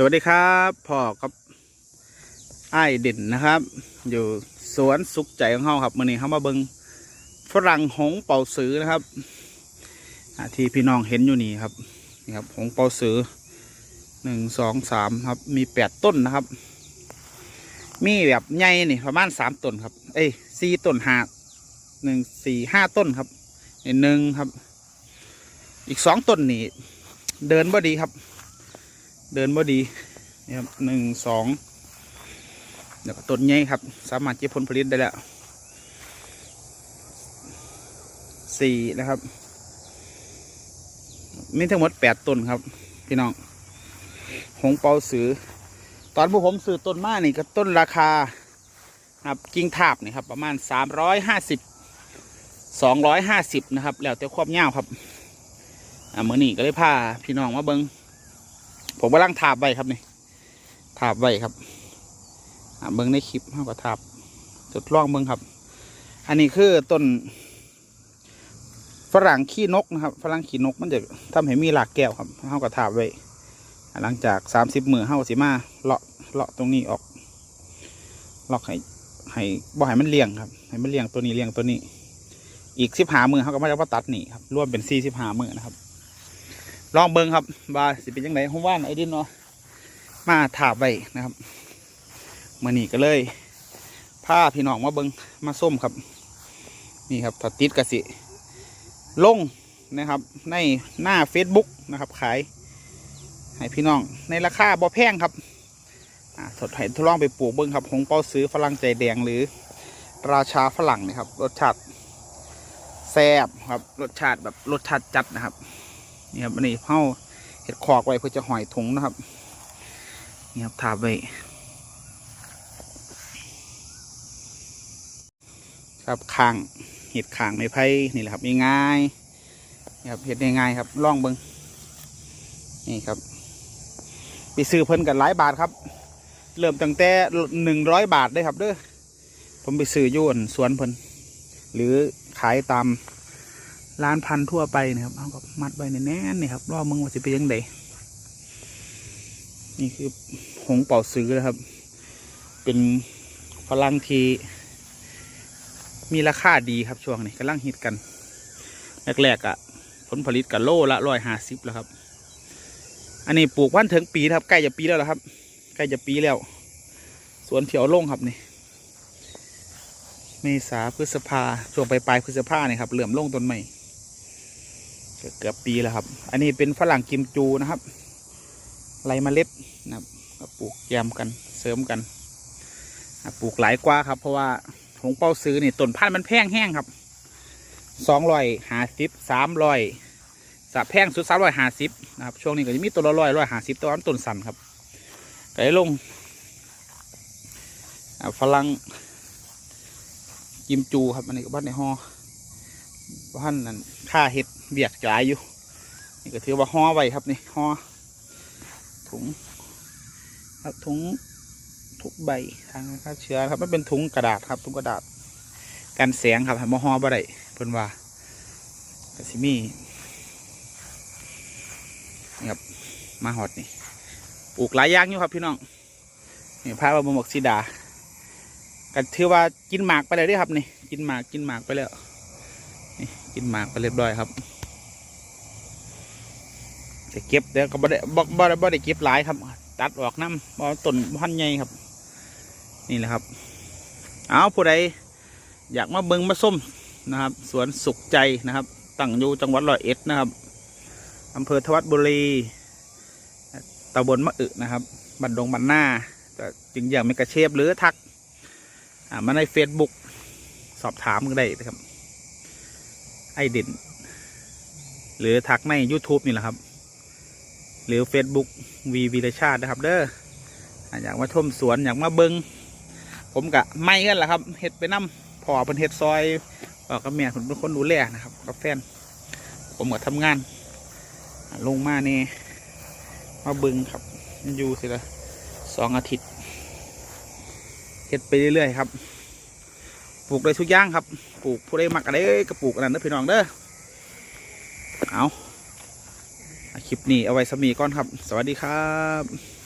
สวัสดีครับพ่อกับไอ้เด่นนะครับ อยู่สวนสุขใจของเฮาครับมื่อนี้เขามาเบิงฝรั่งหงเป่าสือนะครับที่พี่น้องเห็นอยู่นี่ครับนี่ครับหงเป่าสือหนึ่งสองสามครับ มีแปดต้นนะครับ มีแบบใหญ่นี่ประมาณสามต้นครับ เอ้ยสี่ต้นหาหนึ่งสี่ห้าต้นครับหนึ่งครับ อีกสองต้นนี่เดินบ่ดีครับ เดินบ่ดีนี่ครับหนึ่งสองเดี๋ยวต้นใหญ่ครับ สามารถเก็บผลผลิตได้แล้วสี่นะครับมีทั้งหมดแปดต้นครับ พี่น้องหงเปาสือ ตอนพวกผมซื้อต้นมานี่ก็ต้นราคาครับกิ่งทาบนี่ครับ ประมาณสามร้อยห้าสิบสองร้อยห้าสิบนะครับ แล้วแต่ความยาวครับอ่ามื่อนี้ก็เลยพาพี่น้องมาเบิ้ง ผมกำลังถาบไว้ครับนี่ถาบไว้ครับเบิ้งในคลิปเขาก็ถาบทดลองเบิ้งครับ อันนี้คือต้นฝรั่งขี้นกนะครับฝรั่งขี้นกมันจะทำให้มีหลากแก้วครับเขาก็ถาบไว้หลังจากสามสิบมือเขาก็สิมาเลาะเลาะตรงนี้ออกเลาะให้ให้บ่ให้มันเลี้ยงครับให้มันเลี้ยงตัวนี้เลี้ยงตัวนี้ อีกสิบหามือเขาก็มาจะมาตัดนี่ครับรวมเป็นสี่สิบหามือนะครับ ลองเบิ้งครับว่าสิเป็นยังไงผมว่าไอ้ดินเนาะมาถาบไว้นะครับมื่อนี้ก็เลยพาพี่น้องมาเบิ้งมาส้มครับ นี่ครับถ้าติดกสิลงนะครับ ในหน้า Facebook นะครับ ขายให้พี่น้องในราคาบ่แพงครับอ่าทดให้ทดลองไปปลูกเบิ้งครับหงเป้าซื้อฝรั่งใจแดงหรือ ราชาฝรั่งนะครับ รสชาติแซ่บครับรสชาติแบบรสชาติจัดนะครับ นี่ครับอันนี้เผาเห็ดขอกไว้เพื่อจะหอยถุงนะครับนี่ครับถาบไว้ครับคางเห็ดขางในไผ่นี่แหละครับง่ายๆนี่ครับเห็ดง่ายๆครับล่องเบิงนี่ครับไปซื้อเพิ่นกันหลายบาทครับ เริ่มตั้งแต่หนึ่งร้อยบาทได้ครับเด้อผมไปซื้อยุ่นสวนเพิ่นหรือขายตาม ร้านพันทั่วไปนะครับเอากับมัดไว้แน่นๆนี่ครับรอบมึงว่าจะเป็นยังไงนี่คือหงเป่าซื้อนะครับ เป็นพลังที่มีราคาดีครับช่วงนี้กำลังฮิตกันแรกๆอะ่ะ ผลผลิตกับโลละร้อยห้าสิบแล้วครับ อันนี้ปลูกวันถึงปีนะครับใกล้จะปีแล้วละครับใกล้จะปีแล้วสวนเถียวโล่งครับนี่เมษาพฤษภาช่วงปลายปลายพฤษภาเนี่ยครับเหลื่อมลงต้นใหม่ เกือบปีแล้วครับ อันนี้เป็นฝรั่งกิมจูนะครับไรเมล็ดนะครับก็ปลูกแยมกันเสริมกันปลูกหลายกว่าครับ เพราะว่าหงเปาซื้อนี่ต้นพันธุ์มันแพงแห้งครับสองร้อยหาสิบสามร้อยสะแพงสุดสามร้อยหาสิบนะครับช่วงนี้ก็จะมีตัวละร้อยร้อยหาสิบตัวนั้นต้นสั่นครับก็ได้ลงฝรั่งกิมจูครับอันนี้ก็บ้านในห่อบ้านนั้นค่าเห็ด เบียกจ่ายอยู่ นี่ก็ถือว่าห่อไว้ครับนี่ห่อถุงครับถุงทุกใบทางฆ่าเชื้อครับมันเป็นถุงกระดาษครับถุงกระดาษกันแสงครับให้มาห่อบ่ได้เพิ่นว่ากสิมีนี่ครับมาหอดนี่ปลูกหลายอย่างอยู่ครับพี่น้องนี่พาเราบหมกสีดาก็ถือว่ากินหมากไปเลยด้อครับนี่กินหมากกินหมากไปแล้วนี่กินหมากไปเรียบร้อยครับ จะเก็บเดี๋ยวก็บ่ได้บ่บ่บ่ได้เก็บหลายครับ ตัดออกน้ำบ่ต้นพันใหญ่ครับ นี่แหละครับ เอาผู้ใดอยากมาเบิงมาส้มนะครับ สวนสุขใจนะครับ ตั้งอยู่จังหวัดร้อยเอ็ดนะครับอำเภอทวัดบุรีตำบลมะอึนะครับ บันดงบันหน้าจึงอยากมีกระเชฟหรือทักมาใน Facebook สอบถามก็ได้นะครับ ไอเด่นหรือทักใน YouTube นี่แหละครับ หรือ Facebook วีวีรชาตินะครับ เด้ออยากมาชมสวนอยากมาเบิงผมกะไม่กันแหละครับเห็ดไปน้ำพอเป็นเห็ดซอยพ่อกับแม่ผมเป็นคนดูแลนะครับกับแฟน ผมก็ทำงาน ลงมานี่มาเบิงครับอยู่สิละสองอาทิตย์เห็ดไปเรื่อยๆครับปลูกได้ทุกอย่างครับ ปลูกผู้ใดมักอะไรก็ปลูกอันนั้นนะพี่น้องเด้อ เอา คลิปนี้เอาไว้สมีก่อนครับ สวัสดีครับ